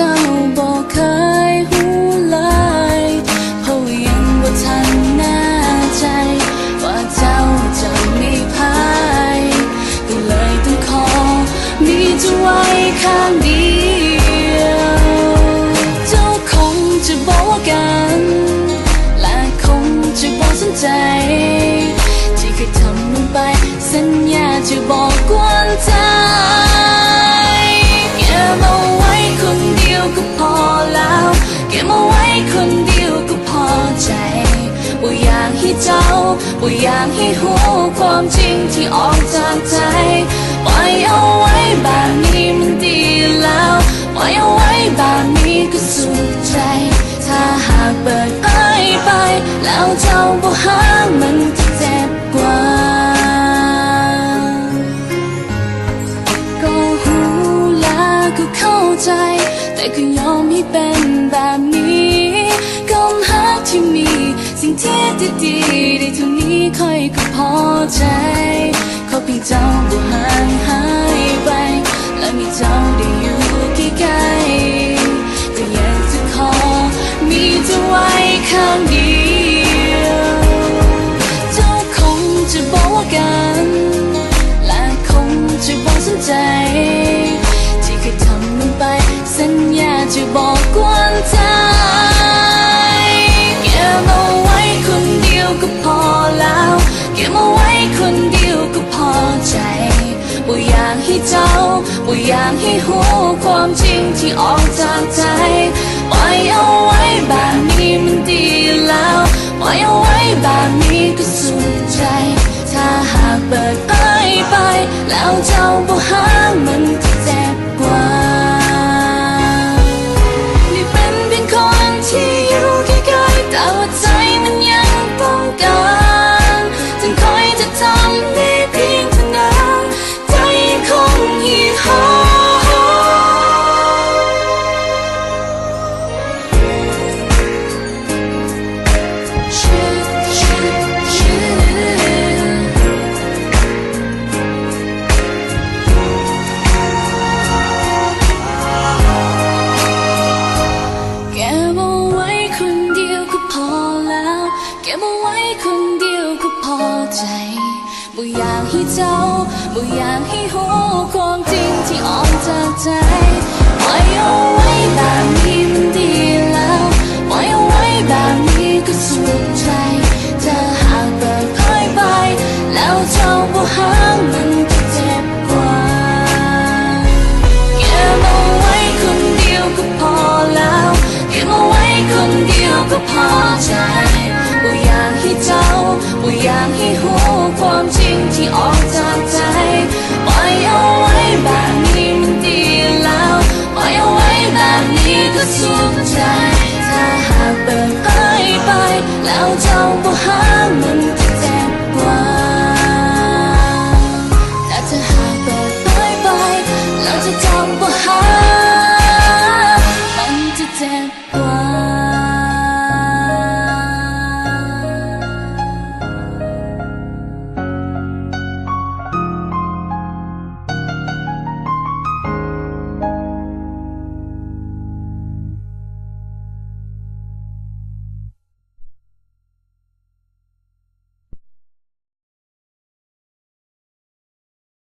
เจ้าบอกเคยหูเลยเพราะยังว่าทันแน่ใจ ว่าเจ้าจะมีภัยก็เลยต้องขอมีเธอไว้ข้างเดียวเจ้าคงจะบอกกัน และคงจะบอกสนใจ ที่เคยทำลงไปสัญญาจะบอก บ่อยากให้หูความจริงที่ออกจากใจปล่อยเอาไว้แบบนี้มันดีแล้วปล่อยเอาไว้แบบนี้ก็สุขใจ ถ้าหากเปิดเผยไป แล้วเจ้าบ่หามันจะเจ็บกว่าก็หูแล้วก็เข้าใจ แต่ก็ยอมให้เป็น ดีได้เท่านี้ค่อยก็พอใจ ขอเพียงเจ้าบ่ห่างหายไป และมีเจ้าได้ อยากให้เจ้าบ่อยากให้หูความจริงที่ออกจากใจปล่อยเอาไว้แบบนี้มันดีแล้วปล่อยเอาไว้แบบนี้ก็สุขใจ ถ้าหากเปิดเผยไป แล้วเจ้าบ่หา เจ้าบ่อยากให้หูความจริงที่ออกจากใจปล่อยเอาไว้แบบนี้มันดีแล้วปล่อยเอาไว้แบบนี้ก็สุขใจเธอหากเปิดเผยไปแล้วเจ้าบ่หางมันจะเจ็บกว่าเก็บเอาไว้คนเดียวก็พอแล้วเก็บเอาไว้คนเดียวก็พอใจบ่อยากให้เจ้าบ่อยากให้ ปล่อยเอาไว้แบบนี้มันดีแล้วปล่อยเอาไว้แบบนี้ก็สุขใจ ถ้าหากเปิดเผยไปแล้วเจ้า